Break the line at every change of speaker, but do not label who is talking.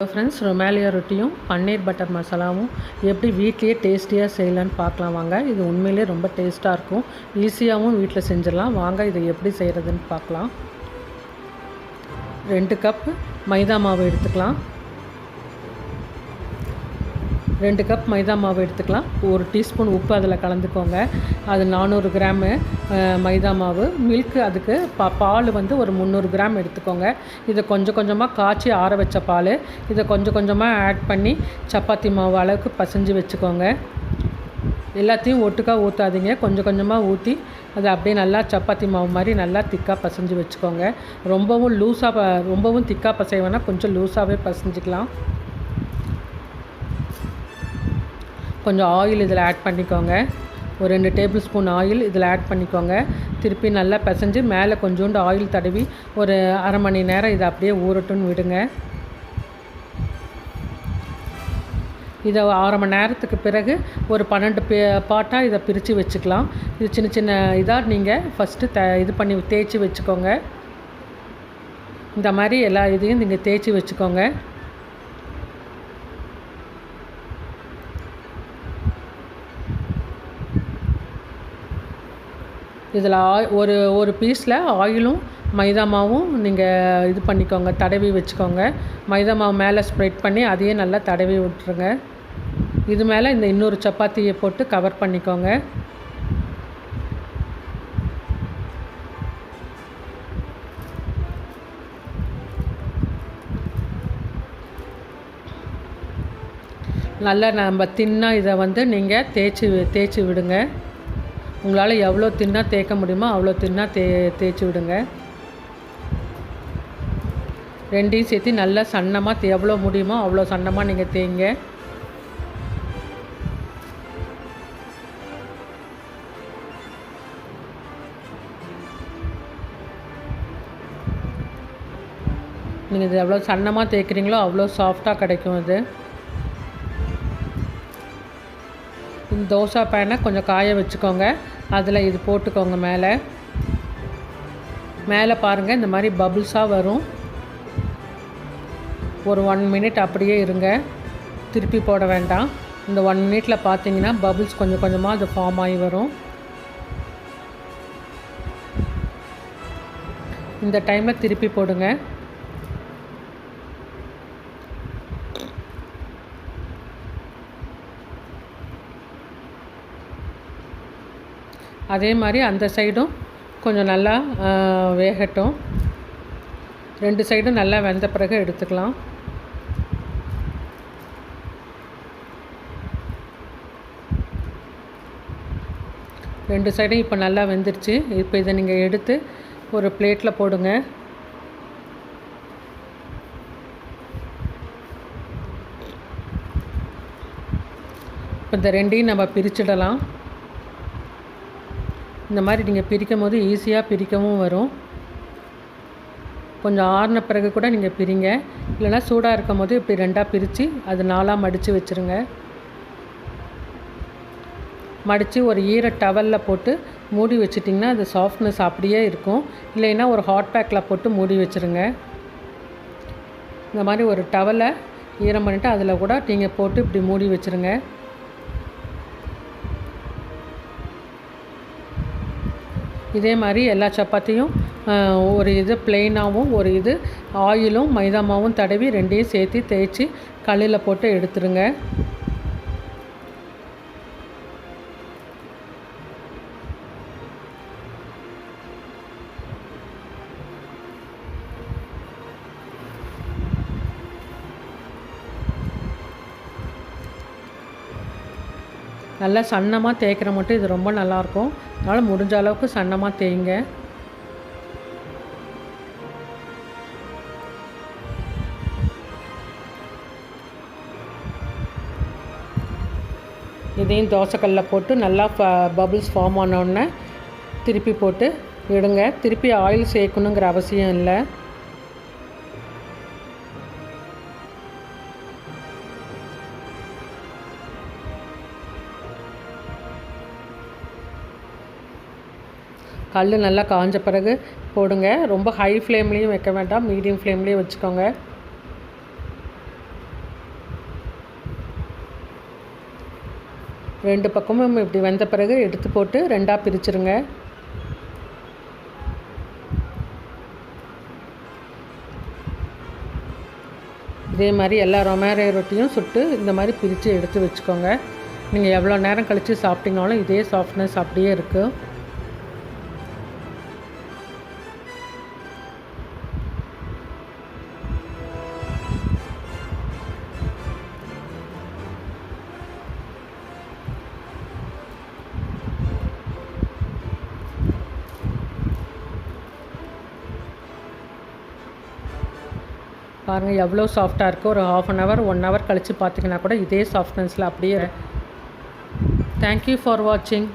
Hello friends ரொமாலியா ரொட்டியும் paneer butter மசாலாவும் எப்படி வீட்லேயே டேஸ்டியாக செய்யலான்னு பார்க்கலாம் வாங்க. இது உண்மையிலேயே ரொம்ப டேஸ்ட்டாக இருக்கும். ஈஸியாகவும் வீட்டில் செஞ்சிடலாம். வாங்க இதை எப்படி செய்கிறதுன்னு பார்க்கலாம். ரெண்டு கப் மைதா மாவு எடுத்துக்கலாம். ரெண்டு கப் மைதா மாவு எடுத்துக்கலாம். ஒரு டீஸ்பூன் உப்பு அதில் கலந்துக்கோங்க. அது நானூறு கிராமு மைதா மாவு. மில்க்கு அதுக்கு பா பால் வந்து ஒரு முந்நூறு கிராம் எடுத்துக்கோங்க. இதை கொஞ்சம் கொஞ்சமாக காய்ச்சி ஆற வச்ச பால். இதை கொஞ்சம் கொஞ்சமாக ஆட் பண்ணி சப்பாத்தி மாவு அளவுக்கு பசைஞ்சு வச்சுக்கோங்க. எல்லாத்தையும் ஒட்டுக்காக ஊற்றாதீங்க கொஞ்சம் கொஞ்சமாக ஊற்றி அதை அப்படியே நல்லா சப்பாத்தி மாவு மாதிரி நல்லா திக்காக பசைஞ்சு வச்சுக்கோங்க. ரொம்பவும் லூஸாக ரொம்பவும் திக்காக பசைவேனா கொஞ்சம் லூஸாகவே பசைஞ்சிக்கலாம். கொஞ்சம் ஆயில் இதில் ஆட் பண்ணிக்கோங்க. ஒரு ரெண்டு டேபிள் ஸ்பூன் ஆயில் இதில் ஆட் பண்ணிக்கோங்க. திருப்பி நல்லா பிசைஞ்சு மேலே கொஞ்சோண்டு ஆயில் தடவி ஒரு அரை மணி நேரம் இதை அப்படியே ஊறட்டும்னு விடுங்க. இதை அரை மணி நேரத்துக்கு பிறகு ஒரு பன்னெண்டு பே பாட்டாக இதை பிரித்து வச்சுக்கலாம். இது சின்ன சின்ன இதாக நீங்கள் ஃபஸ்ட்டு த இது பண்ணி தேய்ச்சி வச்சுக்கோங்க. இந்த மாதிரி எல்லா இதையும் நீங்கள் தேய்ச்சி வச்சுக்கோங்க. இதில் ஆய் ஒரு ஒரு பீஸில் ஆயிலும் மைதா மாவும் நீங்கள் இது பண்ணிக்கோங்க தடவி வச்சுக்கோங்க. மைதா மாவு மேலே ஸ்ப்ரெட் பண்ணி அதையே நல்லா தடவி விட்டுருங்க. இது மேலே இந்த இன்னொரு சப்பாத்தியை போட்டு கவர் பண்ணிக்கோங்க. நல்லா நம்ம தின்னாக இதை வந்து நீங்கள் தேய்ச்சி தேய்ச்சி விடுங்க. உங்களால் எவ்வளோ தின்னா தேய்க்க முடியுமோ அவ்வளோ தின்னா தே தேய்ச்சி விடுங்க. ரெண்டையும் சேர்த்து நல்லா சன்னமாக எவ்வளோ முடியுமோ அவ்வளோ சன்னமாக நீங்கள் தேய்ங்க. நீங்கள் இது எவ்வளோ சன்னமாக தேய்க்கிறீங்களோ அவ்வளோ சாஃப்டாக கிடைக்கும் இது தோசை பேனை கொஞ்சம் காய வச்சுக்கோங்க. அதில் இது போட்டுக்கோங்க மேலே. மேலே பாருங்கள் இந்த மாதிரி பபுள்ஸாக வரும். ஒரு ஒன் மினிட் அப்படியே இருங்க. திருப்பி போட வேண்டாம். இந்த ஒன் மினிட்டில் பார்த்தீங்கன்னா பபுள்ஸ் கொஞ்சம் கொஞ்சமாக அது ஃபார்ம் ஆகி வரும். இந்த டைமில் திருப்பி போடுங்க. அதே மாதிரி அந்த சைடும் கொஞ்சம் நல்லா வேகட்டும். ரெண்டு சைடும் நல்லா வெந்த பிறகு எடுத்துக்கலாம். ரெண்டு சைடும் இப்போ நல்லா வெந்துருச்சு. இப்போ இதை நீங்கள் எடுத்து ஒரு பிளேட்டில் போடுங்க. இப்போ இந்த ரெண்டையும் நம்ம பிரிச்சிடலாம். இந்த மாதிரி நீங்கள் பிரிக்கும் போது ஈஸியாக பிரிக்கவும் வரும். கொஞ்சம் ஆறின பிறகு கூட நீங்கள் பிரிங்க. இல்லைன்னா சூடாக இருக்கும் போது இப்படி ரெண்டாக பிரித்து அது நாலாக மடித்து வச்சுருங்க. மடித்து ஒரு ஈர டவலில் போட்டு மூடி வச்சிட்டிங்கன்னா அது சாஃப்ட்னஸ் அப்படியே இருக்கும். இல்லைன்னா ஒரு ஹாட் பேக்கில் போட்டு மூடி வச்சுருங்க. இந்த மாதிரி ஒரு டவலை ஈரம் பண்ணிவிட்டு அதில் கூட நீங்கள் போட்டு இப்படி மூடி வச்சுருங்க. இதே மாதிரி எல்லா சப்பாத்தியும் ஒரு இது பிளெயினாகவும் ஒரு இது ஆயிலும் மைதா மாவும் தடவி ரெண்டையும் சேர்த்து தேய்ச்சி கல்லில் போட்டு எடுத்துருங்க. நல்லா சன்னமாக தேய்க்கிற மட்டும் இது ரொம்ப நல்லாயிருக்கும். அதனால் முடிஞ்ச அளவுக்கு சன்னமாக தேய்ங்க. இதையும் தோசைக்கல்ல போட்டு நல்லா பபுள்ஸ் ஃபார்ம் ஆனோடனே திருப்பி போட்டு விடுங்க திருப்பி ஆயில் சேர்க்கணுங்கிற அவசியம் இல்லை. கல் நல்லா காஞ்ச பிறகு போடுங்க. ரொம்ப ஹை ஃப்ளேம்லேயும் வைக்க வேண்டாம். மீடியம் ஃப்ளேம்லேயும் வச்சுக்கோங்க. ரெண்டு பக்கமும் இப்படி வெந்த பிறகு எடுத்து போட்டு ரெண்டாக பிரிச்சுருங்க. இதே மாதிரி எல்லா ரொமேரே ரொட்டியும் சுட்டு இந்த மாதிரி பிரித்து எடுத்து வச்சுக்கோங்க. நீங்கள் எவ்வளோ நேரம் கழித்து சாப்பிட்டீங்கனாலும் இதே சாஃப்ட்னஸ் அப்படியே இருக்குது பாருங்கள் எவ்வளோ சாஃப்டாக இருக்குது ஒரு half an hour one hour கழித்து பார்த்தீங்கன்னா கூட இதே சாஃப்ட்னஸில் அப்படியே தேங்க்யூ ஃபார் வாட்சிங்